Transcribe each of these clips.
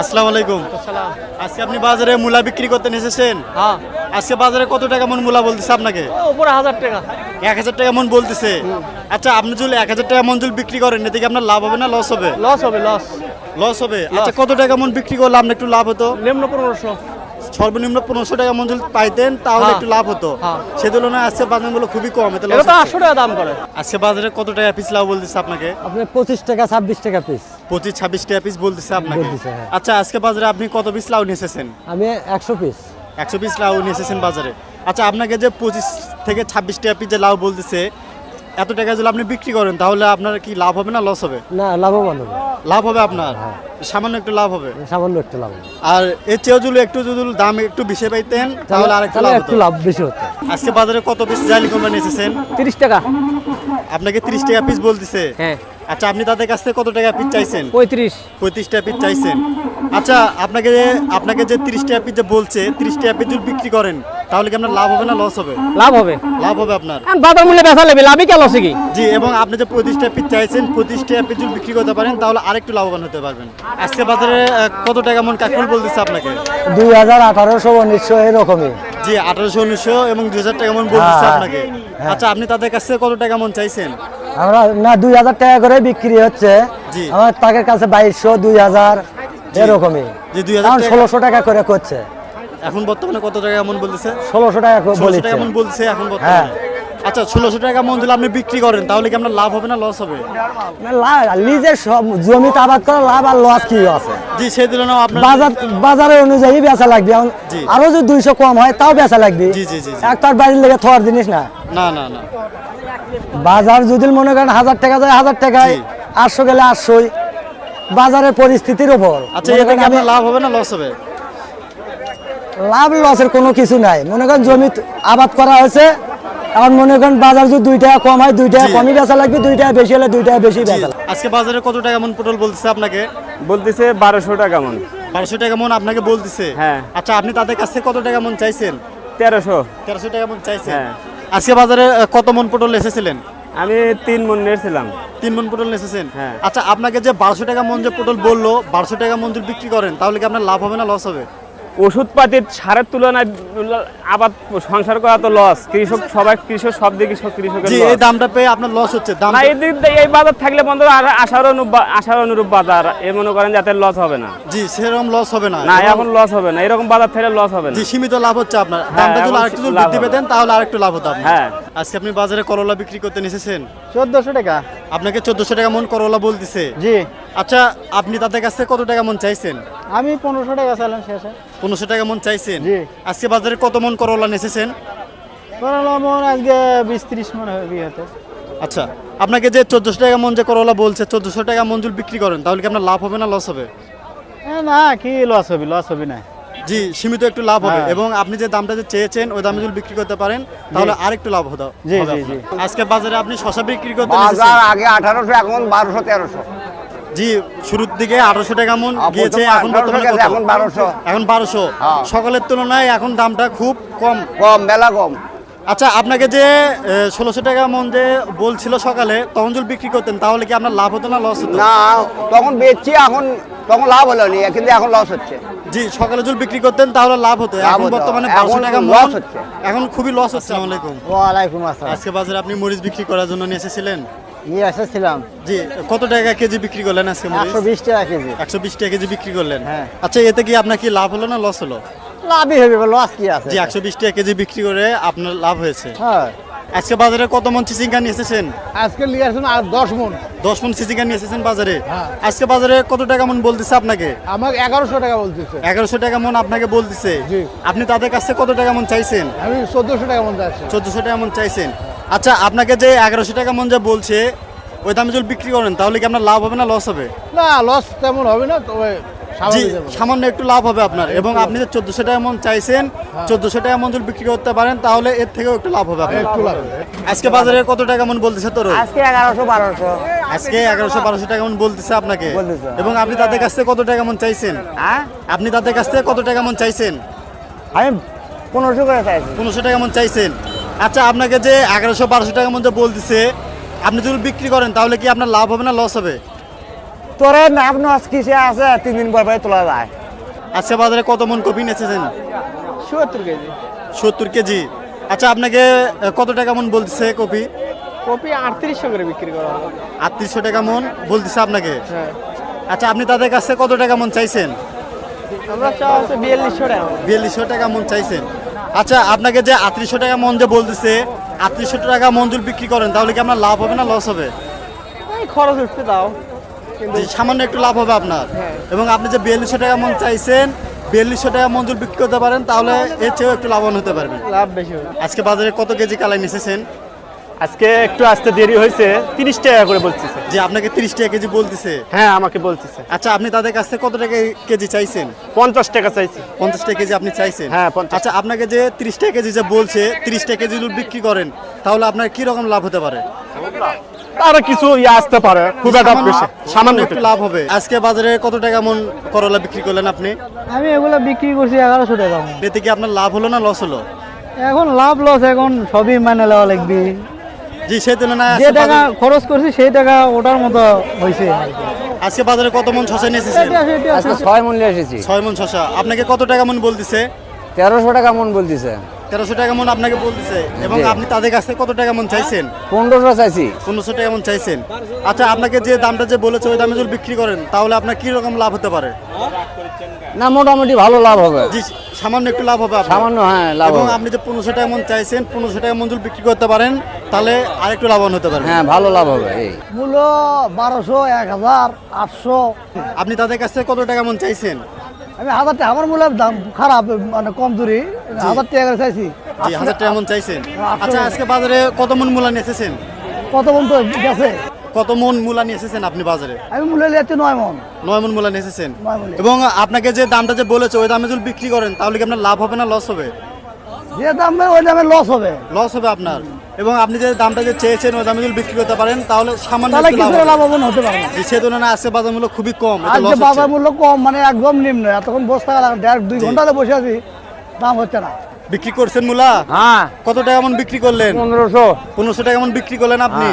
আসসালামু আলাইকুম। আজকে আপনি বাজারে মূলা বিক্রি করতে এসেছেন? হ্যাঁ। আজকে বাজারে কত টাকা মন মূলা বলতেছে আপনাকে? উপরে হাজার টাকা। এক হাজার টাকা মন বলতেছে। আচ্ছা আপনি যদি এক হাজার টাকা মন যদি বিক্রি করেন এতে কি আপনার লাভ হবে না লস হবে? লস হবে লস লস হবে? আচ্ছা কত টাকা মন বিক্রি করলে আপনার একটু লাভ হতো? নিম্ন পনেরোশো। সর্বনিম্ন পনেরোশো টাকা যদি পাইতেন তাহলে হ্যাঁ। একটু লাভ হতো হ্যাঁ। সে তুলনায় আজকে বাজারগুলো খুবই কম এটা। আটশো টাকা দাম করে আজকে বাজারে কত টাকা পিস লাভ বলতেছে আপনাকে আপনি পঁচিশ টাকা ছাব্বিশ টাকা পিস পঁচিশ ছাব্বিশ টাকা পিস বলতেছে আপনাকে হ্যাঁ। আচ্ছা আজকে বাজারে আপনি কত পিস লাউ নিয়ে এসেছেন আমি একশো পিস একশো পিস লাউ নিয়ে এসেছেন বাজারে আচ্ছা আপনাকে যে পঁচিশ থেকে ছাব্বিশ টাকা পিস যে লাউ বলতেছে এত টাকা যদি আপনি বিক্রি করেন তাহলে আপনার কি লাভ হবে না লস হবে? না লাভবান হবে লাভ হবে আপনার? সামান্য একটু লাভ হবে। সামান্য একটু লাভ হবে। আর এর চেয়েও যদি একটু যদি দাম একটু বেশি পাইতেন তাহলে আর একটু লাভ একটু লাভ বেশি হতো। আজকে বাজারে কত পিস জালি কোম্পানি এসেছেন তিরিশ টাকা। আপনাকে তিরিশ টাকা পিস বলতেছে। হ্যাঁ। আচ্ছা আপনি তাদের কাছ থেকে কত টাকা পিস চাইছেন? পঁয়ত্রিশ। পঁয়ত্রিশ টাকা পিস চাইছেন। আচ্ছা আপনাকে আপনাকে যে তিরিশ টাকা পিস যে বলছে তিরিশ টাকা পিস যদি বিক্রি করেন তাহলে কি আপনার লাভ হবে না লস হবে? লাভ হবে। লাভ হবে আপনার? বাজার মূল্যে বেচা লাভই কেন আছে কি? জি এবং আপনি যে পিস চাইছেন পিস যদি বিক্রি করতে পারেন তাহলে আরেকটু লাভবান হতে পারবেন। আজকে বাজারে কত টাকা মন কাকুল বলতেছে আপনাকে? দুই হাজার আঠারোশো উনিশশো এরকমই। জি আঠারোশো উনিশশো এবং দুই হাজার টাকা মন বলতেছে হ্যাঁ, আপনাকে। আচ্ছা আপনি তাদের কাছ থেকে কত টাকা মন চাইছেন? আমরা না দুই হাজার টাকা করে বিক্রি হচ্ছে। জি। আমার তাদের কাছে বাইশশো দুই হাজার এরকমই। জি দুই হাজার ষোলোশো টাকা করে করছে। এখন বর্তমানে কত টাকা মন বলতেছে? ষোলোশো টাকা করে ষোলোশো টাকা মন বলছে এখন হ্যাঁ। আচ্ছা ষোলোশো টাকা মন যদি আপনি বিক্রি করেন তাহলে কি আপনার লাভ হবে না লস হবে? নিজের সব জমিতে আবাদ করা লাভ আর লস কি আছে? জি সেই তুলনায় আপনার বাজার বাজারের অনুযায়ী বেচা লাগবে। আরও যদি দুইশো কম হয় তাও বেচা লাগবে। জি, জি, জি। একটার বাড়ির লেগে থোয়ার জিনিস না। না না না। বাজার যদি মনে করেন হাজার টাকা যায় হাজার টাকায় আটশো গেলে আটশোই। বাজারের পরিস্থিতির উপর। আচ্ছা করেন কি আপনার লাভ হবে না লস হবে? লাভ লসের কোনো কিছু নাই। মনে করেন জমি আবাদ করা হয়েছে এখন মনে করেন বাজার যদি দুই টাকা কম হয় দুই টাকা কমই বেচা লাগবে দুই টাকা বেশি হলে দুই টাকা বেশি বেচা আজকে বাজারে কত টাকা মন পটল বলতেছে আপনাকে? বলতেছে বারোশো টাকা মন। বারোশো টাকা মন আপনাকে বলতেছে? হ্যাঁ। আচ্ছা আপনি তাদের কাছ থেকে কত টাকা মন চাইছেন? তেরোশো। তেরোশো টাকা মন চাইছেন? হ্যাঁ। আজকে বাজারে কত মন পটল এসেছিলেন? আমি তিন মন নিয়েছিলাম তিন মন পটল এসেছেন হ্যাঁ। আচ্ছা আপনাকে যে বারোশো টাকা মন যে পটল বলল বারোশো টাকা মন যদি বিক্রি করেন তাহলে কি আপনার লাভ হবে না লস হবে? ওষুধ পাতির সারের তুলনায় আবাদ সংসার করা তো লস কৃষক সবাই কৃষক সব দিকে কৃষকের এই দামটা পেয়ে আপনার লস হচ্ছে দাম না এই বাজার থাকলে বন্ধ আশার অনুরূপ আশার অনুরূপ বাজার এ মনে করেন যাতে লস হবে না। জি সেরকম লস হবে না। না এখন লস হবে না এরকম বাজার থাকলে লস হবে না। জি সীমিত লাভ হচ্ছে আপনার। হ্যাঁ, দামটা যদি আরেকটু লাভ বৃদ্ধি পেতেন তাহলে আরেকটু লাভ হতো হ্যাঁ। আজকে আপনি বাজারে করলা বিক্রি করতে এসেছেন চোদ্দশো টাকা। আপনাকে চোদ্দশো টাকা মন করলা বলতেছে। জি। আচ্ছা আপনি তাদের কাছ কত টাকা মন চাইছেন? আমি পনেরোশো টাকা চাইলাম শেষে। পনেরোশো টাকা মন চাইছেন? জি। আজকে বাজারে কত মন করলা নেছেন করলাম আজকে বিশ ত্রিশ মনে হবে আচ্ছা আপনাকে যে চোদ্দশো টাকা মন যে করলা বলছে চোদ্দশো টাকা মন যদি বিক্রি করেন তাহলে কি আপনার লাভ হবে না লস হবে? না কি লস হবে লস হবে না। জি সীমিত একটু লাভ হবে। হ্যাঁ। এবং আপনি যে দামটা যে চেয়েছেন ওই দামে যদি বিক্রি করতে পারেন তাহলে আরেকটু লাভ হতো। জি, জি, জি। আজকে বাজারে আপনি শশা বিক্রি করতে বাজার আগে আঠারোশো এখন 1200 1300 জি শুরুর দিকে আঠারোশো টাকা মন গিয়েছে এখন এখন বারোশো। এখন বারোশো। হ্যাঁ। সকালের তুলনায় এখন দামটা খুব কম। কম মেলা কম। আচ্ছা আপনাকে যে ষোলোশো টাকা মন যে বলছিল সকালে তখন যদি বিক্রি করতেন তাহলে কি আপনার লাভ হতো না লস হতো? না তখন বেচছি এখন তখন লাভ হলো নি কিন্তু এখন লস হচ্ছে। জি সকালে যদি বিক্রি করতেন তাহলে লাভ হতো। এখন বর্তমানে বারোশো টাকা loss হচ্ছে। এখন খুবই লস হচ্ছে আসসালামু আলাইকুম ওয়ালাইকুম আসসালাম। আজকে বাজারে আপনি মরিচ বিক্রি করার জন্য নিয়ে এসেছিলেন? নিয়ে এসেছিলাম। জি কত টাকা কেজি বিক্রি করলেন আজকে মরিচ? একশো বিশ টাকা কেজি। একশো বিশ টাকা কেজি বিক্রি করলেন। হ্যাঁ। আচ্ছা এতে কি আপনার কি লাভ হলো না লস হলো? লাভই হবে লস কি আছে? জি একশো বিশ টাকা কেজি বিক্রি করে আপনার লাভ হয়েছে। হ্যাঁ। আজকে বাজারে কত মন চিচিঙ্গা নিয়ে এসেছেন আজকে নিয়ে আসুন আর দশ মন। দশ মন চিচিঙ্গা নিয়ে এসেছেন বাজারে? হ্যাঁ। আজকে বাজারে কত টাকা মন বলতেছে আপনাকে? আমাকে এগারোশো টাকা বলতেছে। এগারোশো টাকা মন আপনাকে বলতেছে। আপনি তাদের কাছে কত টাকা মন চাইছেন? আমি চোদ্দশো টাকা মন যাচ্ছি চোদ্দশো টাকা মন চাইছেন। আচ্ছা আপনাকে যে এগারোশো টাকা মন যে বলছে ওই দামে যদি বিক্রি করেন তাহলে কি আপনার লাভ হবে না লস হবে? না লস তেমন হবে না তবে জি সামান্য একটু লাভ হবে আপনার। এবং আপনি যে চোদ্দশো টাকা মন চাইছেন চোদ্দশো টাকা মন যদি বিক্রি করতে পারেন তাহলে এর থেকেও একটু লাভ হবে আপনার। একটু লাভ আজকে বাজারে কত টাকা মন বলতেছে তোর? আজকে এগারোশো বারোশো। আজকে এগারোশো বারোশো টাকা মন বলতেছে আপনাকে। এবং আপনি তাদের কাছ থেকে কত টাকা মন চাইছেন? হ্যাঁ? আপনি তাদের কাছ থেকে কত টাকা মন চাইছেন? আমি পনেরোশো করে চাইছি। পনেরোশো টাকা মন চাইছেন। আচ্ছা আপনাকে যে এগারোশো বারোশো টাকা মন যে বলতেছে আপনি যদি বিক্রি করেন তাহলে কি আপনার লাভ হবে না লস হবে? তোরে নাক নস কিসে আছে? তিন দিন পর পরে তোলা যায়। আজকে বাজারে কত মন কপি নেছেন সত্তর কেজি। সত্তর কেজি। আচ্ছা আপনাকে কত টাকা মন বলতেছে কপি কপি আটত্রিশশো করে বিক্রি করা হবে আটত্রিশশো টাকা মন বলতেছে আপনাকে? হ্যাঁ। আচ্ছা আপনি তাদের কাছে কত টাকা মন চাইছেন? আমরা বিয়াল্লিশশো টাকা বিয়াল্লিশশো টাকা মন চাইছেন। আচ্ছা আপনাকে যে আটত্রিশশো টাকা মন যে বলতেছে আটত্রিশশো টাকা মন যদি বিক্রি করেন তাহলে কি আপনার লাভ হবে না লস হবে? এই খরচ উঠতে দাও। সামান্য একটু লাভ হবে আপনার। হ্যাঁ। এবং আপনি যে বিয়াল্লিশশো টাকা মন চাইছেন বিয়াল্লিশশো টাকা যদি বিক্রি করতে পারেন তাহলে এর চেয়েও একটু লাভবান হতে পারবেন। লাভ বেশি হবে। আজকে বাজারে কত কেজি কালাই নিছেন আজকে একটু আসতে দেরি হয়েছে তিরিশ টাকা করে বলতেছে। যে আপনাকে তিরিশ টাকা কেজি বলতেছে? হ্যাঁ আমাকে বলতেছে। আচ্ছা আপনি তাদের কাছ থেকে কত টাকা কেজি চাইছেন? পঞ্চাশ টাকা চাইছি। পঞ্চাশ টাকা কেজি আপনি চাইছেন? হ্যাঁ, 50 আচ্ছা আপনাকে যে তিরিশ টাকা কেজি যে বলছে তিরিশ টাকা কেজি যদি বিক্রি করেন তাহলে আপনার কি রকম লাভ হতে পারে? আরও কিছু ইয়ে আসতে পারে খুব একটা বেশি সামান্য একটু লাভ হবে। আজকে বাজারে কত টাকা মন করলা বিক্রি করলেন আপনি? আমি এগুলো বিক্রি করছি এগারোশো টাকা। এতে কি আপনার লাভ হলো না লস হলো? এখন লাভ লস এখন সবই মানে নেওয়া লাগবে। জি সেই তুলনায় যে টাকা খরচ করছি সেই টাকা ওটার মতো হয়েছে আজকে বাজারে কত মন শশা নিয়ে এসেছেন? আজকে ছয় মূল্য এসেছি। ছয় মন শশা। আপনাকে কত টাকা মন বলতেছে? তেরোশো টাকা মন বলতেছে। তেরোশো টাকা মন আপনাকে বলতেছে এবং আপনি তাদের কাছে কত টাকা মন চাইছেন? পনেরোশো চাইছি। পনেরোশো টাকা মন চাইছেন। আচ্ছা আপনাকে যে দামটা যে বলেছে ওই দামে যদি বিক্রি করেন তাহলে আপনার কি রকম লাভ হতে পারে? না মোটামুটি ভালো লাভ হবে। জি সামান্য একটু লাভ হবে সামান্য হ্যাঁ লাভ এবং আপনি যে পনেরোশো টাকা মন চাইছেন পনেরোশো টাকা মন যদি বিক্রি করতে পারেন তাহলে আরেকটু লাভবান হতে পারবেন। হ্যাঁ ভালো লাভ হবে এই। মূল্য বারোশো এক হাজার আটশো। আপনি তাদের কাছে কত টাকা মন চাইছেন? আমি হাজার টাকা আমার মূল্য দাম খারাপ মানে কমজোরি। হাজার টাকা চাইছি। হাজার টাকা মন চাইছেন। আচ্ছা। আজকে বাজারে কত মন মূলা নিয়ে এসেছেন? কত মন তো গেছে। কত মন মূলা নিয়ে এসেছেন আপনি বাজারে? আমি মূল্য নিয়েছি নয় মন। নয় মন মূলা নিয়ে এসেছেন। এবং আপনাকে যে দামটা যে বলেছে ওই দামে যদি বিক্রি করেন তাহলে কি আপনার লাভ হবে না লস হবে? যে দামে ওই দামে লস হবে। লস হবে আপনার? এবং আপনি যে দামটা যে চেয়েছেন ওই দামে যদি বিক্রি করতে পারেন তাহলে সামান্য। লাভবান হতে পারে না সে তুলনায় আজকে বাজার মূল্য খুবই কম আজকে বাজার মূল্য কম মানে একদম নিম্ন। এতক্ষণ বস্তা দেড় দুই ঘন্টাতে বসে আছি দাম হচ্ছে না। বিক্রি করছেন মূলা? হ্যাঁ। কত টাকা মন বিক্রি করলেন? পনেরোশো। পনেরোশো টাকা মন বিক্রি করলেন আপনি?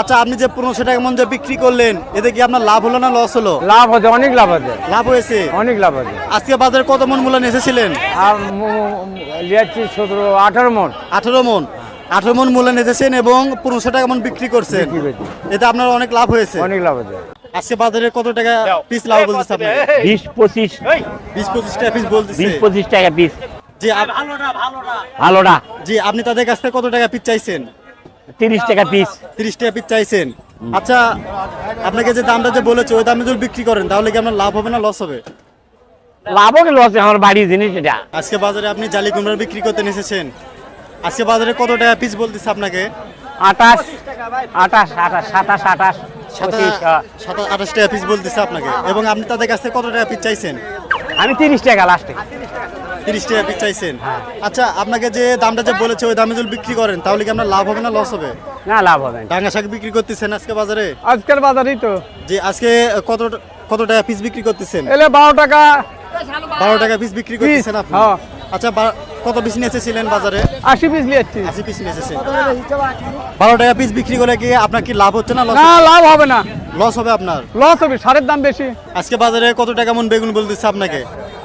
আচ্ছা আপনি যে পনেরোশো টাকা মন যে বিক্রি করলেন এতে কি আপনার লাভ হলো না লস হলো? লাভ হচ্ছে অনেক লাভ হচ্ছে লাভ হয়েছে? অনেক লাভ হচ্ছে আজকে বাজারে কত মন মূলা নিয়ে এসেছিলেন? আর সতেরো আঠারো মন। আঠারো মন। আঠেরো মন মূল্য নিতেছেন এবং পনেরোশো টাকা মন বিক্রি করছেন। এতে আপনার অনেক লাভ হয়েছে। অনেক লাভ হচ্ছে আজকে বাজারে কত টাকা পিস লাভ বলতেছে আপনাকে? বিশ পঁচিশ। বিশ পঁচিশ টাকা পিস বলতেছে। বিশ পঁচিশ টাকা পিস জি ভালোটা জি আপনি তাদের কাছ থেকে কত টাকা পিস চাইছেন? তিরিশ টাকা পিস তিরিশ টাকা পিস চাইছেন। আচ্ছা আপনাকে যে দামটা যে বলেছে ওই দামে যদি বিক্রি করেন তাহলে কি আপনার লাভ হবে না লস হবে? লাভ হবে লস আমার বাড়ির জিনিস এটা। আজকে বাজারে আপনি জালি কুমড়া বিক্রি করতে এসেছেন। আজকে বাজারে কত টাকা পিস বলতেছে আপনাকে? আঠাশ আঠাশ আঠাশ সাতাশ হ্যাঁ। সাতাশ আঠাশ টাকা পিস বলতেছে আপনাকে। এবং আপনি তাদের কাছ থেকে কত টাকা পিস চাইছেন? আমি তিরিশ টাকা লাস্টে তিরিশ টাকা পিস চাইছেন। আচ্ছা আপনাকে যে দামটা যে বলেছে ওই দামে যদি বিক্রি করেন তাহলে কি আপনার লাভ হবে না লস হবে? না লাভ হবে। ডাঙ্গা শাক বিক্রি করতেছেন আজকে বাজারে? আজকের বাজারেই তো। যে আজকে কত কত টাকা পিস বিক্রি করতেছেন? এলে বারো টাকা। বারো টাকা পিস বিক্রি করতেছেন আপনি? হ্যাঁ। আচ্ছা কত পিস নিয়েছিলেন এসেছিলেন বাজারে? আশি পিস নিয়েছি। আশি পিস নিয়েছে বারো টাকা পিস বিক্রি করে কি আপনার কি লাভ হচ্ছে না না লাভ হবে না। লস হবে আপনার? লস হবে সারের দাম বেশি। আজকে বাজারে কত টাকা মন বেগুন বলতেছে আপনাকে?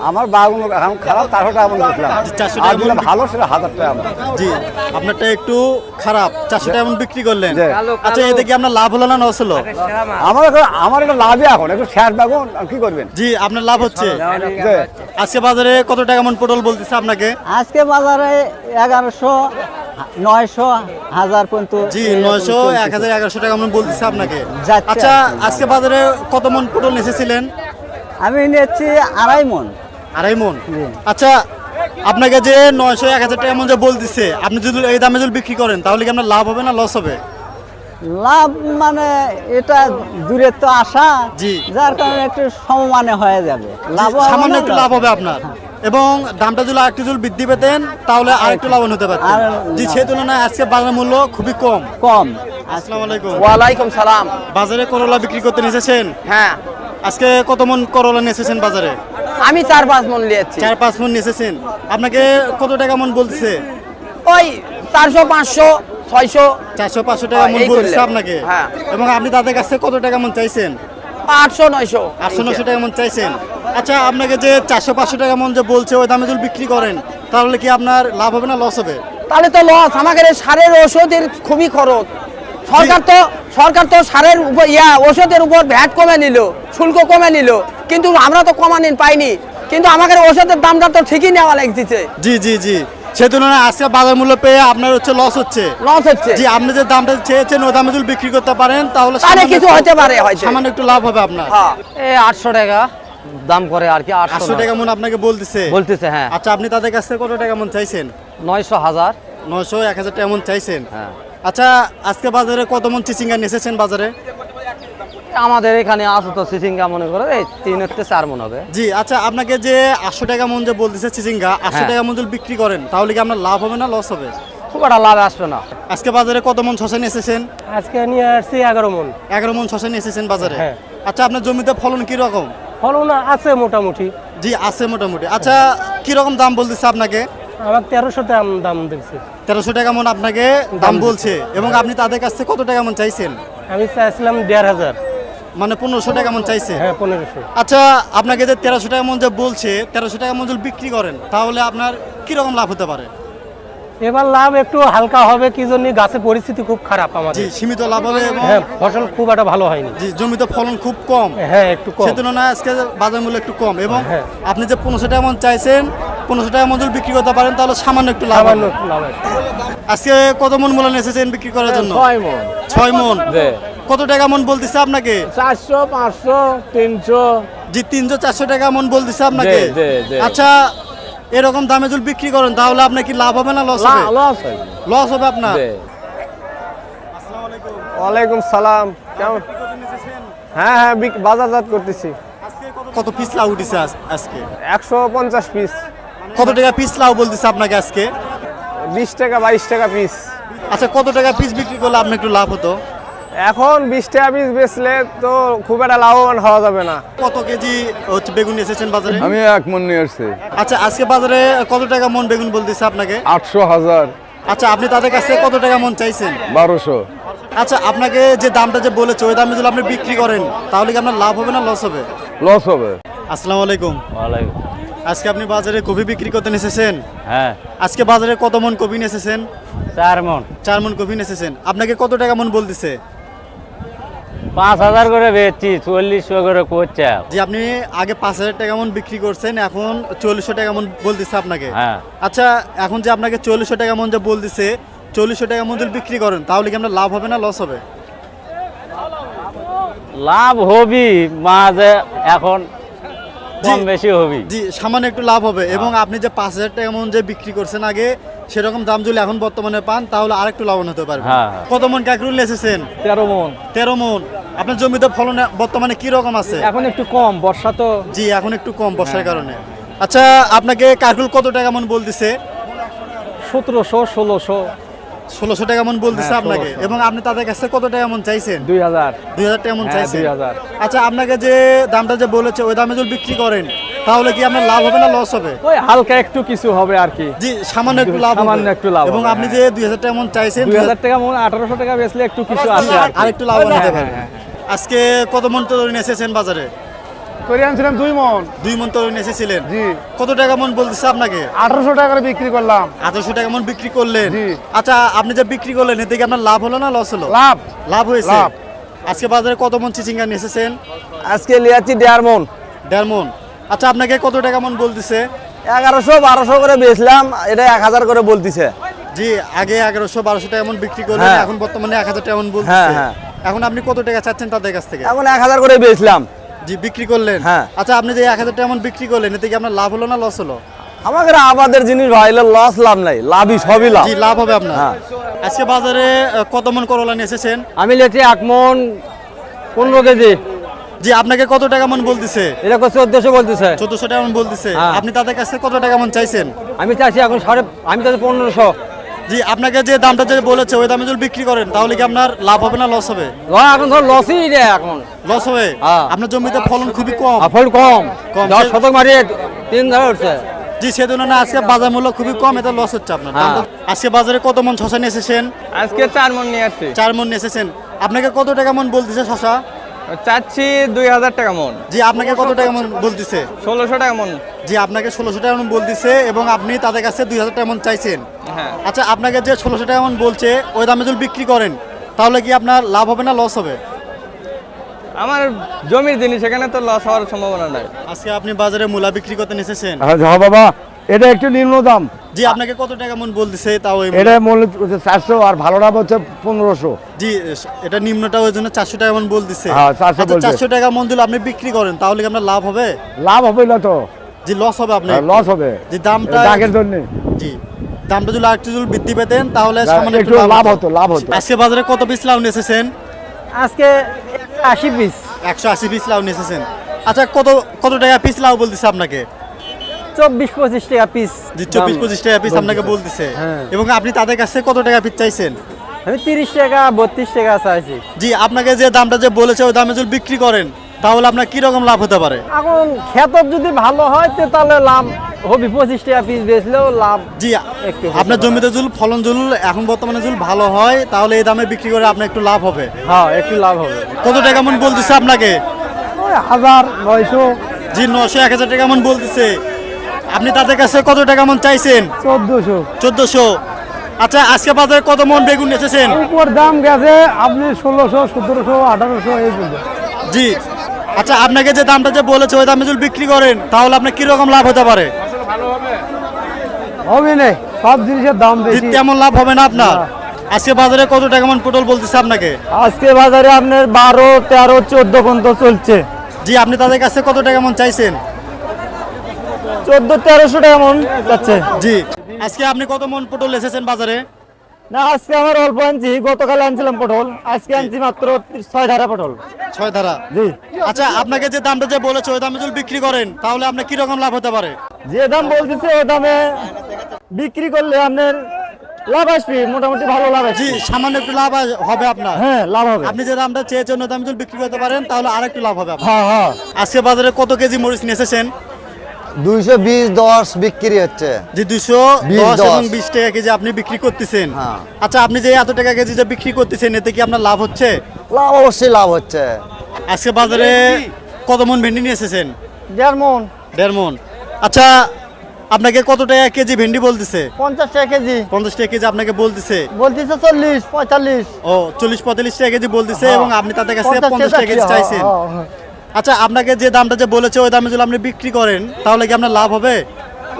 আমার বাগুন এখন খারাপ চারশো টাকা মন বেচলাম। জি, 400 আর যেটা ভালো সেটা হাজার টাকা। জি আপনারটা একটু খারাপ চারশো টাকা মন বিক্রি করলেন। আচ্ছা এতে কি আপনার লাভ হলো না লস হলো? আমার এখন- আমার একটা লাভই এখন একটু শেয়ার বাগুন কি করবেন? জি আপনার লাভ হচ্ছে। আজকে বাজারে কত টাকা মন পটল বলতেছে আপনাকে? আজকে বাজারে এগারোশো নয়শো হাজার পর্যন্ত। জি নয়শো এক হাজার এগারোশো টাকা মন বলতেছে আপনাকে। আচ্ছা আজকে বাজারে কত মন পটল এসেছিলেন আমি নিচ্ছি আড়াই মন। আড়াই মন? আচ্ছা আপনাকে যে নয়শো এক হাজার টাকা মন যে বলতেছে আপনি যদি এই দামে যদি বিক্রি করেন তাহলে কি আপনার লাভ হবে না লস হবে? লাভ মানে এটা দূরের তো আশা জি। যার কারণে একটু সমমানে হয়ে যাবে। লাভ সামান্য একটু লাভ হবে আপনার। এবং দামটা যদি আরেকটু যদি বৃদ্ধি পেতেন তাহলে আরেকটু লাভবান হতে পারতেন। জি সেই তুলনায় আজকে বাজার মূল্য খুবই কম। কম। আসসালামু আলাইকুম। ওয়ালাইকুম সালাম। বাজারে করলা বিক্রি করতে নিয়ে এসেছেন হ্যাঁ। আজকে কত মন করলা নিয়ে এসেছেন বাজারে? আমি চার পাঁচ মন নিয়েছি। চার পাঁচ মন নিয়ে এসেছেন আপনাকে কত টাকা মন বলছে? ওই চারশো পাঁচশো ছয়শো। চারশো পাঁচশো টাকা মন বলছে আপনাকে? হ্যাঁ। এবং আপনি তাদের কাছে কত টাকা মন চাইছেন? আটশো নয়শো। আটশো নয়শো টাকা মন চাইছেন। আচ্ছা আপনাকে যে চারশো পাঁচশো টাকা মন যে বলছে ওই দামে যদি বিক্রি করেন তাহলে কি আপনার লাভ হবে না লস হবে? তাহলে তো লস। আমাদের সারের ওষুধের খুবই খরচ। সরকার তো সরকার তো সারের উপর ইয়া ওষুধের উপর ভ্যাট কমে নিল শুল্ক কমে নিল কিন্তু আমরা তো কমানি পাইনি। কিন্তু আমাদের ওষুধের দামটা তো ঠিকই নেওয়া লাগতেছে। জি জি জি। সে তুলনায় আজকে বাজার মূল্য পেয়ে আপনার হচ্ছে লস হচ্ছে। লস হচ্ছে। জি আপনি যে দামটা চেয়েছেন ওই দামে যদি বিক্রি করতে পারেন তাহলে তাহলে সামান্য কিছু হতে পারে হয়তো। সামান্য একটু লাভ হবে আপনার। হ্যাঁ। এই আটশো টাকা। দাম করে আর কি আটশো আটশো টাকা মন আপনাকে বলতেছে। বলতেছে হ্যাঁ। আচ্ছা আপনি তাদের কাছ থেকে কত টাকা মন চাইছেন? নয়শো হাজার। নয়শো এক হাজার টাকা মন চাইছেন। হ্যাঁ। আচ্ছা আজকে বাজারে কত মন চিচিঙ্গা নেসেছেন বাজারে? আমাদের এখানে আছে তো সিসিঙ্গা মনে করো এই তিন হচ্ছে চার মন হবে। জি আচ্ছা আপনাকে যে আটশো টাকা মন যে বলতেছে চিচিঙ্গা আটশো হ্যাঁ। টাকা মন যদি বিক্রি করেন তাহলে কি আপনার লাভ হবে না লস হবে? খুব একটা লাভ আসবে না। আজকে বাজারে কত মন শশা নিয়ে এসেছেন আজকে নিয়ে আসছি এগারো মন। এগারো মন শশা নিয়ে এসেছেন বাজারে? হ্যাঁ। আচ্ছা আপনার জমিতে ফলন কি রকম? ফলন আছে মোটামুটি। জি আছে মোটামুটি। আচ্ছা কি রকম দাম বলতেছে আপনাকে? আমার তেরোশো দাম দাম দিচ্ছে। তেরোশো টাকা মন আপনাকে দাম বলছে। এবং আপনি তাদের কাছ থেকে কত টাকা মন চাইছেন? আমি চাইছিলাম দেড় হাজার। মানে পনেরোশো টাকা মন চাইছে? হ্যাঁ পনেরোশো। আচ্ছা আপনাকে যে তেরোশো টাকা মন যে বলছে তেরোশো টাকা মন যদি বিক্রি করেন তাহলে আপনার কি রকম লাভ হতে পারে? এবার লাভ একটু হালকা হবে কি জন্য গাছের পরিস্থিতি খুব খারাপ জি আমাদের সীমিত লাভ হবে হ্যাঁ ফসল খুব একটা ভালো হয়নি। জি জমিতে ফলন খুব কম। হ্যাঁ একটু কম। সে তুলনায় আজকে বাজার মূল্য একটু কম এবং হ্যাঁ। আপনি যে পনেরোশো টাকা মন চাইছেন পনেরোশো টাকা যদি বিক্রি করতে পারেন তাহলে সামান্য একটু লাভ সামান্য একটু লাভ আছে। আজকে কত মন মূল্য এসেছেন বিক্রি করার জন্য? ছয় মন। ছয় মন। কত টাকা মন বলতেছে আপনাকে? চারশো পাঁচশো তিনশো। জি তিনশো চারশো টাকা মন বলতেছে আপনাকে। জি, জি, জি। আচ্ছা এরকম দামে যদি বিক্রি করেন তাহলে আপনার কি লাভ হবে না লস হবে? লস হয় লস হবে আপনার? ওয়ালাইকুম সালাম। কেমন? হ্যাঁ হ্যাঁ বাজারজাত করতেছি। কত পিস লাউ উঠেছে আজ- আজকে? একশো পঞ্চাশ পিস কত টাকা পিস লাউ বলতেছে আপনাকে আজকে? বিশ টাকা বাইশ টাকা পিস আচ্ছা কত টাকা পিস বিক্রি করলে আপনার একটু লাভ হতো? এখন বিশ টাকা পিস বেচলে তো খুব একটা লাভবান হওয়া যাবে না। কত কেজি হচ্ছে বেগুন এসেছেন বাজারে? আমি এক মন নিয়ে আসছি। আচ্ছা আজকে বাজারে কত টাকা মন বেগুন বলতেছে আপনাকে? আটশো হাজার। আচ্ছা আপনি তাদের কাছে কত টাকা মন চাইছেন? বারোশো। আচ্ছা আপনাকে যে দামটা যে বলেছে ওই দামে যদি আপনি বিক্রি করেন তাহলে কি আপনার লাভ হবে না লস হবে? লস হবে। আসসালামু আলাইকুম। ওয়ালাইকুম আজকে আপনি বাজারে কপি বিক্রি করতে এসেছেন? হ্যাঁ। আজকে বাজারে কত মন কপি এসেছেন? চার মন। চার মন কপি এসেছেন। আপনাকে কত টাকা মন বলতেছে? পাঁচ হাজার করে বেচছি চল্লিশশো করে করছে যে আপনি আগে পাঁচ হাজার টাকা এমন বিক্রি করছেন এখন চল্লিশশো টাকা মন বলতেছে আপনাকে হ্যাঁ। আচ্ছা এখন যে আপনাকে চল্লিশশো টাকা এমন যে বলতেছে চল্লিশশো টাকা এমন যদি বিক্রি করেন তাহলে কি আপনার লাভ হবে না লস হবে লাভ হবি মাঝে এখন। কম বেশি হবি। জি সামান্য একটু লাভ হবে। এবং আপনি যে পাঁচ হাজার টাকা মন যে বিক্রি করছেন আগে সেরকম দাম যদি এখন বর্তমানে পান তাহলে আরেকটু লাভবান হতে পারবে হ্যাঁ, হ্যাঁ। কত মন কাকরুল এসেছেন তেরো মন। তেরো মন। আপনার জমিতে ফলন বর্তমানে কি রকম আছে? এখন একটু কম বর্ষা তো জি এখন একটু কম বর্ষার কারণে। আচ্ছা আপনাকে কাকরুল কত টাকা মন বলতেছে? সতেরোশো ষোলোশো। ষোলোশো টাকা মন বলতেছে হ্যাঁ, আপনাকে। এবং আপনি তাদের কাছে কত টাকা মন চাইছেন? দুই হাজার। দুই হাজার টাকা মন হ্যাঁ, চাইছেন? আচ্ছা আপনাকে যে দামটা যে বলেছে ওই দামে যদি বিক্রি করেন তাহলে কি আপনার লাভ হবে না লস হবে? ওই হালকা একটু কিছু হবে আর কি। জি সামান্য একটু লাভ হবে। সামান্য একটু লাভ এবং আপনি হ্যাঁ। যে দুই হাজার টাকা মন চাইছেন দুই হাজার টাকা মন আঠারোশো টাকা বেচলে একটু কিছু আছে আর একটু হতে পারে হ্যাঁ, আজকে কত মন তরুণ এসেছেন বাজারে? করে আনছিলাম দুই মন। দুই মন তরুণ এসেছিলেন? জি। কত টাকা মন বলতেছে আপনাকে? আঠারোশো টাকা করে বিক্রি করলাম। আঠারোশো টাকা মন বিক্রি করলেন? আচ্ছা আপনি যে বিক্রি করলেন এতে কি আপনার লাভ হলো না লস হলো? লাভ। লাভ হয়েছে? লাভ। আজকে বাজারে কত মন চিচিঙ্গা নিয়ে এসেছেন? আজকে লিয়াচ্ছি দেড় মন। দেড় মন। আচ্ছা আপনাকে কত টাকা মন বলতেছে? এগারোশো বারোশো করে বেচলাম এটা এক হাজার করে বলতিছে। জি আগে এগারোশো বারোশো টাকা মন বিক্রি করলেন হ্যাঁ। এখন বর্তমানে এক হাজার টাকা মন বলতেছে। হ্যাঁ, হ্যাঁ। এখন আপনি কত টাকা চাচ্ছেন তাদের কাছ থেকে? এখন এক হাজার করে বেচলাম। জি বিক্রি করলেন? হ্যাঁ। আচ্ছা আপনি যে এক হাজার টাকা মন বিক্রি করলেন এতে কি আপনার লাভ হলো না লস হলো? আমাদের আবাদের জিনিস ভাই লস লাভ নাই লাভই সবই লাভ। জি লাভ হবে আপনার। হ্যাঁ। আজকে বাজারে কত মন করলা নিয়ে এসেছেন? আমি লেছি এক মন পনেরো কেজি। জি আপনাকে কত টাকা মন বলতেছে? এটা চোদ্দশো বলতেছে। চোদ্দশো টাকা মন বলতেছে। হ্যাঁ। আপনি তাদের কাছে কত টাকা মন চাইছেন? আমি চাইছি এখন সাড়ে আমি চাইছি পনেরোশো। জি আপনাকে যে দামটা যে বলেছে ওই দামে যদি বিক্রি করেন তাহলে কি আপনার লাভ হবে না লস হবে? এখন ধর লসই রে এখন। লস হবে? হ্যাঁ। আপনার জমিতে ফলন খুবই কম। ফল কম। কম। দশ শতক মারিয়ে তিন ধরে উঠছে জি সে তুলনায় আজকে বাজার মূল্য খুবই কম এটা লস হচ্ছে আপনার। হ্যাঁ। আজকে বাজারে কত মন শশা নিয়ে এসেছেন? আজকে চার মন নিয়ে আসছি। চার মন নিয়ে এসেছেন। আপনাকে কত টাকা মন বলতেছে শশা? চাচ্ছি দুই হাজার টাকা মন। জি আপনাকে কত টাকা মন বলতেছে? ষোলোশো টাকা মন। জি আপনাকে ষোলোশো টাকা মন বলতেছে এবং আপনি তাদের কাছে দুই হাজার টাকা মন চাইছেন। হ্যাঁ। আচ্ছা আপনাকে যে ষোলোশো টাকা মন বলছে ওই দামে যদি বিক্রি করেন তাহলে কি আপনার লাভ হবে না লস হবে? আমার জমির জিনিস এখানে তো লস হওয়ার সম্ভাবনা নাই। আজকে আপনি বাজারে মূলা বিক্রি করতে এসেছেন হ্যাঁ বাবা। এটা একটু নিম্ন দাম। জি আপনাকে কত টাকা মন বলতেছে তাও এটা মূল্য হচ্ছে চারশো আর ভালো দাম হচ্ছে পনেরোশো। জি এটা নিম্নটা ওই জন্য চারশো টাকা মন বলতেছে। হ্যাঁ, 400 বলছে। চারশো টাকা মন দিলে আপনি বিক্রি করেন তাহলে কি আপনার লাভ হবে? লাভ হবে না তো। জি লস হবে আপনি লস হবে। যে দামটা দাগের জন্য। জি দামটা যদি আরেকটু যদি বৃদ্ধি পেতেন তাহলে সামান্য একটু লাভ হতো। লাভ হতো। আজকে বাজারে কত পিস লাউ এসেছেন আজকে আশি পিস একশো আশি পিস লাউ এসেছেন আচ্ছা কত কত টাকা পিস লাউ বলতেছে আপনাকে? চব্বিশ পঁচিশ টাকা পিস চব্বিশ পঁচিশ টাকা পিস আপনাকে বলতেছে। এবং আপনি তাদের কাছে কত টাকা পিস চাইছেন? আমি তিরিশ টাকা বত্রিশ টাকা চাইছি। জি আপনাকে যে দামটা যে বলেছে ওই দামে যদি বিক্রি করেন তাহলে আপনার কি রকম লাভ হতে পারে? এখন খেত যদি ভালো হয় তো তাহলে লাভ হবে পঁচিশ টাকা পিস বেচলেও লাভ জি একটু আপনার জমিতে জুল ফলন জুল এখন বর্তমানে জুল ভালো হয় তাহলে এই দামে বিক্রি করে আপনার একটু লাভ হবে। হ্যাঁ একটু লাভ হবে। কত টাকা মন বলতেছে আপনাকে? হাজার নয়শো। জি নশো এক হাজার টাকা মন বলতেছে। আপনি তাদের কাছে কত টাকা মন চাইছেন? চোদ্দশো। চোদ্দশো। আচ্ছা আজকে বাজারে কত মন বেগুন এসেছেন? উপর দাম গেছে আপনি ষোলোশো সতেরোশো আঠারোশো এই জি। আচ্ছা আপনাকে যে দামটা যে বলেছে ওই দামে যদি বিক্রি করেন তাহলে আপনার কি রকম লাভ হতে পারে? হবে না সব জিনিসের দাম বেশি। তেমন লাভ হবে না আপনার? আজকে বাজারে কত টাকা মন পটল বলতেছে আপনাকে? আজকে বাজারে আপনার বারো তেরো চোদ্দ পর্যন্ত চলছে। জি আপনি তাদের কাছে কত টাকা মন চাইছেন? চোদ্দ তেরোশো টাকা মন যাচ্ছে। জি। আজকে আপনি কত মন পটল এসেছেন বাজারে? না আজকে আমার অল্প আনছি গতকাল আনছিলাম পটল। আজকে আনছি মাত্র ছয় ধারা পটল। ছয় ধারা? জি। আচ্ছা আপনাকে যে দামটা যে বলেছে ওই দামে যদি বিক্রি করেন তাহলে আপনার কি রকম লাভ হতে পারে? যে দাম বলতেছে ওই দামে বিক্রি করলে আপনার লাভ আসবে মোটামুটি ভালো লাভ জি সামান্য একটু লাভ হবে আপনার। হ্যাঁ লাভ হবে। আপনি যে দামটা চেয়েছেন ওই দামে যদি বিক্রি করতে পারেন তাহলে আর একটু লাভ হবে হ্যাঁ হ্যাঁ। আজকে বাজারে কত কেজি মরিচ নিয়ে এসেছেন? দুইশো বিশ দশ বিক্রি হচ্ছে। যে দুশো বিশ, দশ। এবং বিশ টাকা কেজি আপনি বিক্রি করতেছেন। হ্যাঁ। আচ্ছা আপনি যে এত টাকা কেজি যে বিক্রি করতেছেন এতে কি আপনার লাভ হচ্ছে? লাভ অবশ্যই লাভ হচ্ছে। আজকে বাজারে কত মন ভেন্ডি নিয়ে এসেছেন? দেড় মন। দেড় মন। আচ্ছা আপনাকে কত টাকা কেজি ভেন্ডি বলতেছে? পঞ্চাশ টাকা কেজি। পঞ্চাশ টাকা কেজি আপনাকে বলতেছে। বলতেছে চল্লিশ পঁয়তাল্লিশ। ও চল্লিশ পঁয়তাল্লিশ টাকা কেজি বলতেছে হ্যাঁ। এবং আপনি তাদের কাছে পঞ্চাশ টাকা কেজি চাইছেন। আচ্ছা আপনাকে যে দামটা যে বলেছে ওই দামে যদি আপনি বিক্রি করেন তাহলে কি আপনার লাভ হবে?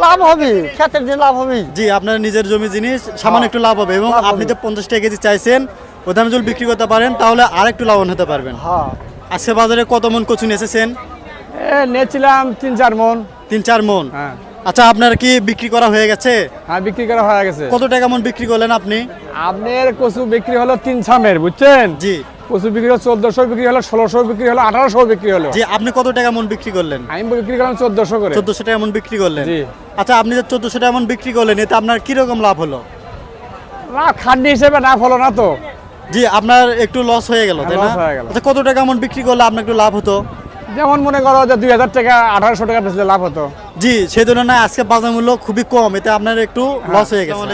লাভ হবে খেতের যে লাভ হবে। জি আপনার নিজের জমি জিনিস সামান্য একটু লাভ হবে এবং আপনি যে পঞ্চাশ টাকা কেজি চাইছেন ওই দামে যদি বিক্রি করতে পারেন তাহলে আর একটু লাভবান হতে পারবেন। হ্যাঁ। আজকে বাজারে কত মন কচু নিয়ে এসেছেন নিয়েছিলাম তিন চার মন। তিন চার মন। হ্যাঁ। আচ্ছা আপনার কি বিক্রি করা হয়ে গেছে? হ্যাঁ বিক্রি করা হয়ে গেছে। কত টাকা মন বিক্রি করলেন আপনি? আপনার কচু বিক্রি হলো তিন ছামের বুঝছেন? জি। কচু বিক্রি হলো চোদ্দশো বিক্রি হলো ষোলোশো বিক্রি হলো আঠারোশো বিক্রি হলো। জি আপনি কত টাকা মন বিক্রি করলেন? আমি বিক্রি করলাম চোদ্দশো করে। চোদ্দশো টাকা মন বিক্রি করলেন? জি। আচ্ছা আপনি যে চোদ্দশো টাকা মন বিক্রি করলেন এতে আপনার কি রকম লাভ হলো? না হিসেবে না ফলো না তো। জি আপনার একটু লস হয়ে গেল তাই না? হ্যাঁ, হয়ে গেল। আচ্ছা কত টাকা মন বিক্রি করলে আপনার একটু লাভ হতো? যেমন মনে করো যে দুই হাজার টাকা আঠারোশো টাকা বেচলে লাভ হতো। জি সেই তুলনায় আজকে বাজার মূল্য খুবই কম এতে আপনার একটু লস হয়ে গেছে।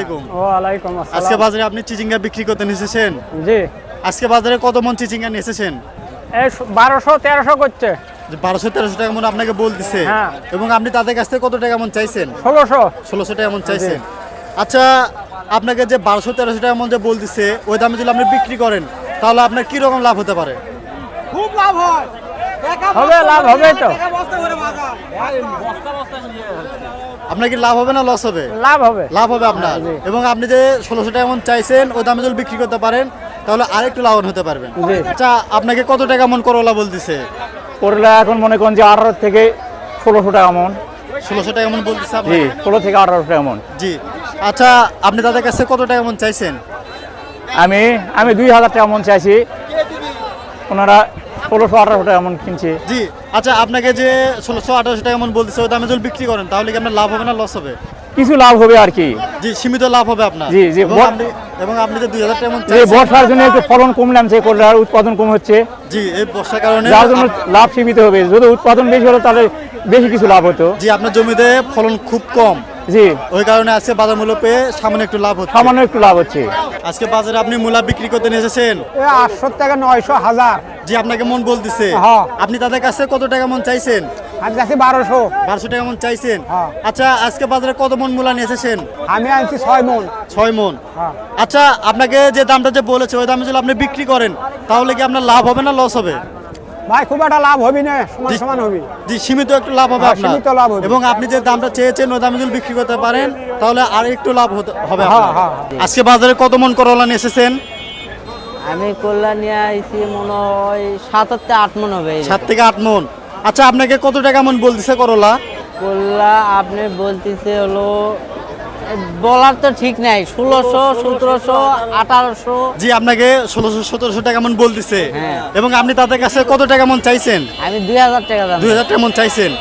আজকে বাজারে আপনি চিচিঙ্গা বিক্রি করতে এসেছেন জি। আজকে বাজারে কত মন চিচিঙ্গা নিয়ে এসেছেন এই বারোশো তেরোশো করছে। বারোশো তেরোশো টাকা মন আপনাকে বলতেছে। হ্যাঁ। এবং আপনি তাদের কাছ থেকে কত টাকা মন চাইছেন? ষোলোশো। ষোলোশো টাকা মন চাইছেন। আচ্ছা আপনাকে যে বারোশো তেরোশো টাকা মন যে বলতেছে ওই দামে যদি আপনি বিক্রি করেন তাহলে আপনার কি রকম লাভ হতে পারে? হবে লাভ হবে তো। আপনার কি লাভ হবে না লস হবে? লাভ হবে। লাভ হবে আপনার। এবং আপনি যে ষোলোশো টাকা মন চাইছেন ওই দামে যদি বিক্রি করতে পারেন তাহলে আরেকটু লাভবান হতে পারবেন। আচ্ছা আপনাকে কত টাকা মন করলা বলতেছে? করলে এখন মনে করেন যে আঠারো থেকে ষোলোশো টাকা মন। ষোলোশো টাকা মন বলতেছে জি ষোলো থেকে আঠারোশো টাকা মন। জি। আচ্ছা আপনি তাদের কাছে কত টাকা মন চাইছেন? আমি আমি দুই হাজার টাকা মন চাইছি। ওনারা ষোলোশো আঠারোশো টাকা মন কিনছে। জি আচ্ছা আপনাকে যে ষোলোশো আঠারোশো টাকা মন বলতেছে ওই দামে যদি বিক্রি করেন তাহলে কি আপনার লাভ হবে না লস হবে? কিছু লাভ হবে আর কি। জি সীমিত লাভ হবে আপনার। জি, জি, এবং আপনি যে দুই হাজার টাকা মন যে বর্ষার জন্য একটু ফলন কম নামছে করলার উৎপাদন কম হচ্ছে। জি এই বর্ষার কারণে যার জন্য লাভ সীমিত হবে। যদি উৎপাদন বেশি হলো তাহলে বেশি কিছু লাভ হতো। জি আপনার জমিতে ফলন খুব কম। জি। ওই কারণে আজকে বাজার মূল্য পেয়ে সামান্য একটু লাভ হচ্ছে। সামান্য একটু লাভ হচ্ছে। আজকে বাজারে আপনি মূলা বিক্রি করতে নিয়ে এসেছেন? আটশো টাকা নয়শো হাজার। জি আপনাকে মন বলতেছে। হ্যাঁ। আপনি তাদের কাছে কত টাকা মন চাইছেন? আমি বারোশো। বারোশো টাকা মন চাইছেন? হ্যাঁ। আচ্ছা আজকে বাজারে কত মন মূলা নিয়ে এসেছেন? আমি আনছি ছয় মন। ছয় মন। হ্যাঁ। আচ্ছা আপনাকে যে দামটা যে বলেছে ওই দামে যদি আপনি বিক্রি করেন তাহলে কি আপনার লাভ হবে না লস হবে? ভাই খুব একটা লাভ হবি না সমান হবি। জি সীমিত একটু লাভ হবে হ্যাঁ, আপনার। সীমিত লাভ হবে। এবং আপনি যে দামটা চেয়েছেন ওই দামে যদি বিক্রি করতে পারেন তাহলে আর একটু লাভ হতে- হবে আজকে বাজারে কত মন করলা নিয়ে এসেছেন? আমি কল্যাণ নিয়ে আইছি মনে হয় সাত থেকে আট মন হবে। সাত থেকে আট মন। আচ্ছা আপনাকে কত টাকা মন বলতেছে করলা? করলা আপনি বলতেছে হলো বলার তো ঠিক নাই ষোলোশো সতেরোশো আঠারোশো। জি আপনাকে ষোলোশো সতেরোশো টাকা মন বলতেছে। হ্যাঁ। এবং আপনি তাদের কাছে কত টাকা মন চাইছেন? আমি দুই হাজার টাকা দাম দুই হাজার টাকা মন চাইছেন।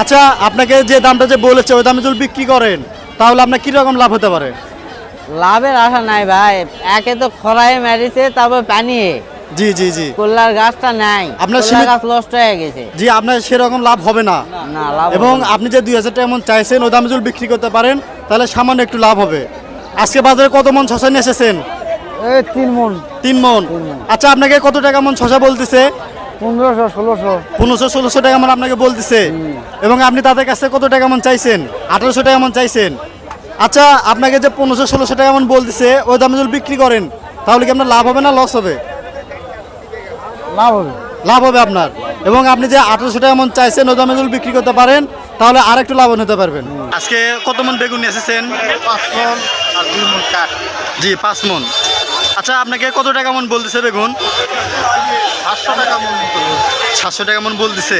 আচ্ছা আপনাকে যে দামটা যে বলেছে ওই দামে যদি বিক্রি করেন তাহলে আপনার কীরকম লাভ হতে পারে? লাভের আশা নাই ভাই। একে তো খরায় মেরেছে তারপর পানি জি জি জি। কল্যার গাছটা নাই। আপনার গাছ নষ্ট হয়ে গেছে। জি আপনার সেরকম লাভ হবে না। না লাভ এবং আপনি যে দুই হাজার টাকা মন চাইছেন ওই দামে বিক্রি করতে পারেন তাহলে সামান্য একটু লাভ হবে। আজকে বাজারে কত মন শশা নিয়ে এসেছেন? এই তিন মন। তিন মন। আচ্ছা আপনাকে কত টাকা মন শশা বলতেছে? পনেরোশো ষোলোশো। পনেরোশো ষোলোশো টাকা মন আপনাকে বলতেছে। এবং আপনি তাদের কাছে কত টাকা মন চাইছেন? আঠারোশো টাকা মন চাইছেন। আচ্ছা আপনাকে যে পনেরোশো ষোলোশো টাকা মন বলতেছে ওই দামে যদি বিক্রি করেন তাহলে কি আপনার লাভ হবে না লস হবে? লাভ হবে। লাভ হবে আপনার। এবং আপনি যে আঠারোশো টাকা মন চাইছেন ওই দামে যদি বিক্রি করতে পারেন তাহলে আর একটু লাভবান হতে পারবেন। আজকে কত মন বেগুন এসেছেন? পাঁচ মন আর দুই মন কাঠ। জি পাঁচ মন। আচ্ছা আপনাকে কত টাকা মন বলতেছে বেগুন? সাতশো টাকা মন সাতশো টাকা মন বলতেছে।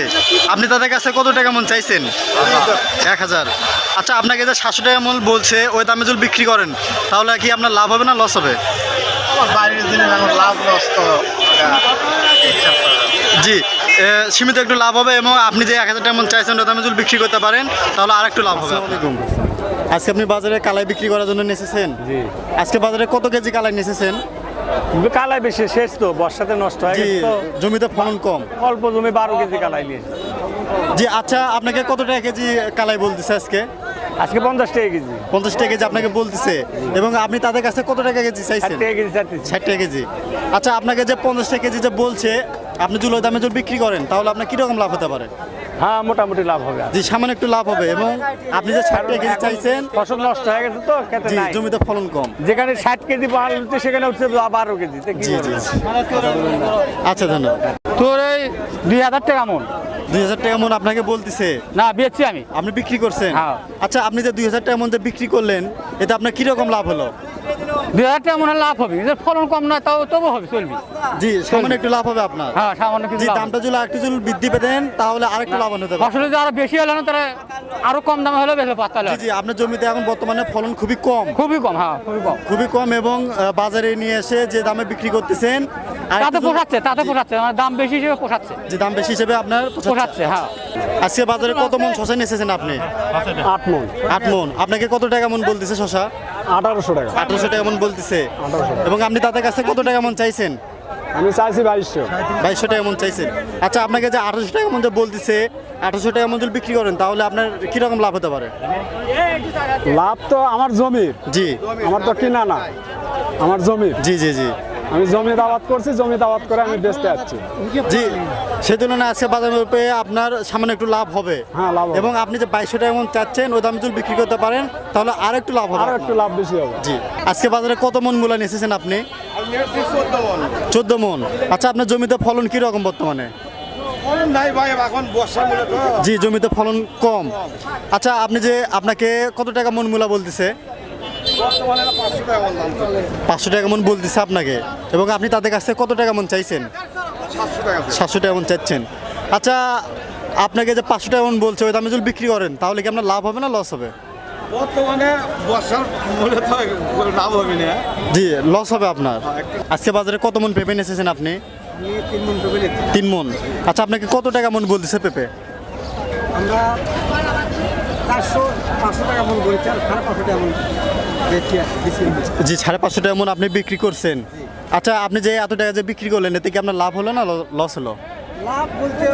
আপনি তাদের কাছে কত টাকা মন চাইছেন? এক হাজার। আচ্ছা আপনাকে যে সাতশো টাকা মন বলছে ওই দামে যদি বিক্রি করেন তাহলে কি আপনার লাভ হবে না লস হবে? জি সীমিত একটু লাভ হবে এবং আপনি যে এক হাজার টাকা চাইছেন দামে যদি বিক্রি করতে পারেন তাহলে আর একটু লাভ হবে আজকে আপনি বাজারে কালাই বিক্রি করার জন্য নেসেছেন আজকে বাজারে কত কেজি কালাই নেসেছেন কালাই বেশি শেষ তো বর্ষাতে নষ্ট হয়ে জমিতে ফলন কম। অল্প জমি বারো কেজি কালাই নিয়ে জি আচ্ছা আপনাকে কত টাকা কেজি কালাই বলতেছে আজকে? আজকে পঞ্চাশ টাকা কেজি। পঞ্চাশ টাকা কেজি আপনাকে বলতেছে। এবং আপনি তাদের কাছে কত টাকা কেজি ষাট চাইছেন? ষাট টাকা কেজি। আচ্ছা আপনাকে যে পঞ্চাশ টাকা কেজি যে বলছে আপনি চুলোর দামে যদি বিক্রি করেন তাহলে আপনার কীরকম লাভ হতে পারে? হ্যাঁ মোটামুটি লাভ হবে জি সামান্য একটু লাভ হবে এবং আপনি যে ষাট কেজি চাইছেন ফসল নষ্ট হয়ে গেছে তো খেতে নাই। জমিতে ফলন কম। যেখানে ষাট কেজি পাল হচ্ছে সেখানে উঠছে বারো কেজি। জি জি আচ্ছা ধন্যবাদ। তোর এই দুই হাজার টাকা মন। দুই হাজার টাকা মন আপনাকে বলতেছে। না বেচছি আমি। আপনি বিক্রি করছেন? হ্যাঁ। আচ্ছা আপনি যে দুই হাজার টাকা মন যে বিক্রি করলেন এতে আপনার কীরকম লাভ হলো? দুই হাজার টাকা মনে লাভ হবে। যে ফলন কম না তাও তবু হবে চলবি। জি সামান্য একটু লাভ হবে আপনার। হ্যাঁ সামান্য কিছু দামটা যদি আরেকটু যদি বৃদ্ধি পেতেন তাহলে আরেকটু লাভ হতে পারে ফসলে যদি আরও বেশি হলে না তাহলে আরও কম দামে হলে বেশি জি জি আপনার জমিতে এখন বর্তমানে ফলন খুবই কম। খুবই কম হ্যাঁ খুবই কম। খুবই কম এবং আহ, বাজারে নিয়ে এসে যে দামে বিক্রি করতেছেন আর তাতে একটু পোষাচ্ছে তাতে পোষাচ্ছে মানে দাম বেশি হিসেবে পোষাচ্ছে। যে দাম বেশি হিসেবে আপনার পোষাচ্ছে। পোষাচ্ছে হ্যাঁ। আজকে বাজারে কত মন শশা নিয়ে এসেছেন আপনি? আট মন। আট মন। আপনাকে কত টাকা মন বলতেছে শশা? আঠারোশো টাকা। আঠারোশো টাকা মন বলতেছে। এবং আপনি তাদের কাছে কত টাকা মন চাইছেন? আমি চাইছি বাইশশো। বাইশশো টাকা মন চাইছেন। আচ্ছা আপনাকে যে আঠারোশো টাকা মন বলতেছে আঠারোশো টাকা মন যদি বিক্রি করেন তাহলে আপনার কীরকম লাভ হতে পারে? লাভ তো আমার জমির। জি। আমার তো কিনা না। আমার জমি জি জি জি। আমি জমি দাবাত করছি জমি দাবাত করে আমি বেচতে যাচ্ছি জি সেই তুলনায় আজকে বাজার পেয়ে আপনার সামান্য একটু লাভ হবে। হ্যাঁ, লাভ এবং আপনি যে বাইশশো টাকা মন চাচ্ছেন ওই দামে যদি বিক্রি করতে পারেন তাহলে আর একটু লাভ হবে আরও একটু লাভ বেশি হবে। জি আজকে বাজারে কত মন মূলা নিয়ে এসেছেন আপনি? চোদ্দ মন। আচ্ছা আপনার জমিতে ফলন কি রকম বর্তমানে জি জমিতে ফলন কম। আচ্ছা আপনি যে আপনাকে কত টাকা মন মূলা বলতেছে? পাঁচশো টাকা মন বলতেছে আপনাকে। এবং আপনি তাদের কাছে কত টাকা মন চাইছেন? সাতশো টাকা মন চাইছেন। আচ্ছা আপনাকে যে পাঁচশো টাকা মন বলছে ওই দামে যদি বিক্রি করেন তাহলে কি আপনার লাভ হবে না লস হবে? বর্তমানে বর্ষার মূল্য তো লাভ হবে না। জি লস হবে আপনার। আজকে বাজারে কত মন পেঁপে এসেছেন আপনি? তিন মন মন। আচ্ছা আপনাকে কত টাকা মন বলতেছে পেঁপে? আমরা চারশো পাঁচশো টাকা মন করেছি আর সাড়ে পাঁচশো টাকা মন। জি সাড়ে পাঁচশো টাকা মন আপনি বিক্রি করছেন। আচ্ছা আপনি যে এত টাকা যে বিক্রি করলেন এতে কি আপনার লাভ হলো না লস হলো? লাভ বলতে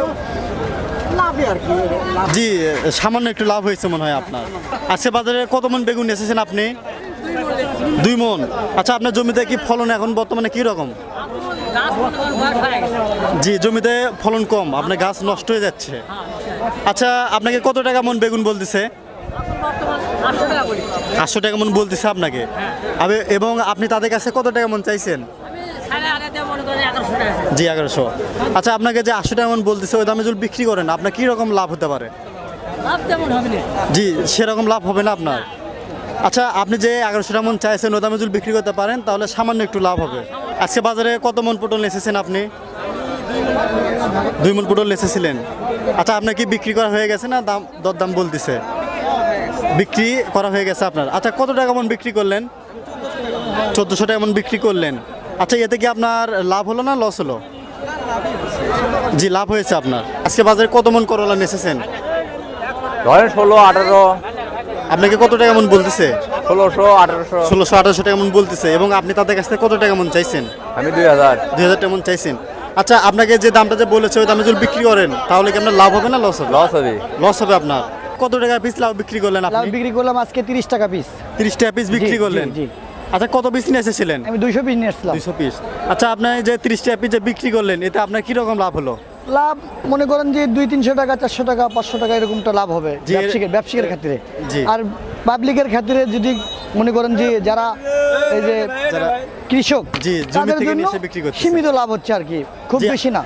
জি সামান্য একটু লাভ হয়েছে মনে হয় আপনার। আজকে বাজারে কত মন বেগুন এসেছেন আপনি? দুই মন। আচ্ছা আপনার জমিতে কি ফলন এখন বর্তমানে কি রকম? জি জমিতে ফলন কম আপনার গাছ নষ্ট হয়ে যাচ্ছে। আচ্ছা আপনাকে কত টাকা মন বেগুন বলতেছে? আটশো টাকা মন বলতেছে আপনাকে? এবং আপনি তাদের কাছে কত টাকা মন চাইছেন? জি এগারোশো। আচ্ছা আপনাকে যে আটশো টাকা মন বলতেছে ওই দামে যদি বিক্রি করেন আপনার কি রকম লাভ হতে পারে? জি সেরকম লাভ হবে না আপনার? আচ্ছা আপনি যে এগারোশো টাকা মন চাইছেন ওই দামে যদি বিক্রি করতে পারেন তাহলে সামান্য একটু লাভ হবে। আজকে বাজারে কত মন পটল এসেছেন আপনি? দুই মন পটল এসেছিলেন আচ্ছা আপনার কি বিক্রি করা হয়ে গেছে না দাম দরদাম বলতেছে? বিক্রি করা হয়ে গেছে আপনার। আচ্ছা কত টাকা মন বিক্রি করলেন? চোদ্দোশো টাকা মন বিক্রি করলেন। আচ্ছা এতে কি আপনার লাভ হলো না লস হলো? জি লাভ হয়েছে আপনার। আজকে বাজারে কত মন করলা এসেছেন ধরেন ষোলো আঠারো। আপনাকে কত টাকা মন বলতেছে? ষোলোশো আঠারোশো। ষোলোশো আঠারোশো টাকা মন বলতেছে এবং আপনি তাদের কাছ থেকে কত টাকা মন চাইছেন? আমি দুই হাজার। দুই হাজার টাকা মন চাইছেন। আচ্ছা আপনাকে যে দামটা যে বলেছে ওই দামে যদি বিক্রি করেন তাহলে কি আপনার লাভ হবে না লস হবে? লস হবে। লস হবে আপনার। কত টাকা পিস লাভ বিক্রি করলেন লাভ আপনি বিক্রি করলাম আজকে তিরিশ টাকা পিস তিরিশ টাকা পিস বিক্রি জি, করলেন? জি। আচ্ছা কত পিস নিয়ে এসেছিলেন? আমি দুইশো পিস নিয়ে আসলাম দুইশো পিস আচ্ছা আপনার যে তিরিশ টাকা পিস যে বিক্রি করলেন এতে আপনার কি রকম লাভ হলো? লাভ মনে করেন যে দুই তিনশো টাকা চারশো টাকা পাঁচশো টাকা এরকমটা লাভ হবে জি, এর- ব্যবসায়িকের ব্যবসায়িকের ক্ষেত্রে জি। আর পাবলিকের ক্ষেত্রে যদি মনে করেন যে যারা এই যে যারা কৃষক জি, জমি তাদের থেকে জন্য নিয়ে এসে বিক্রি করতেছে। সীমিত লাভ হচ্ছে আর কি। খুব জি। বেশি না।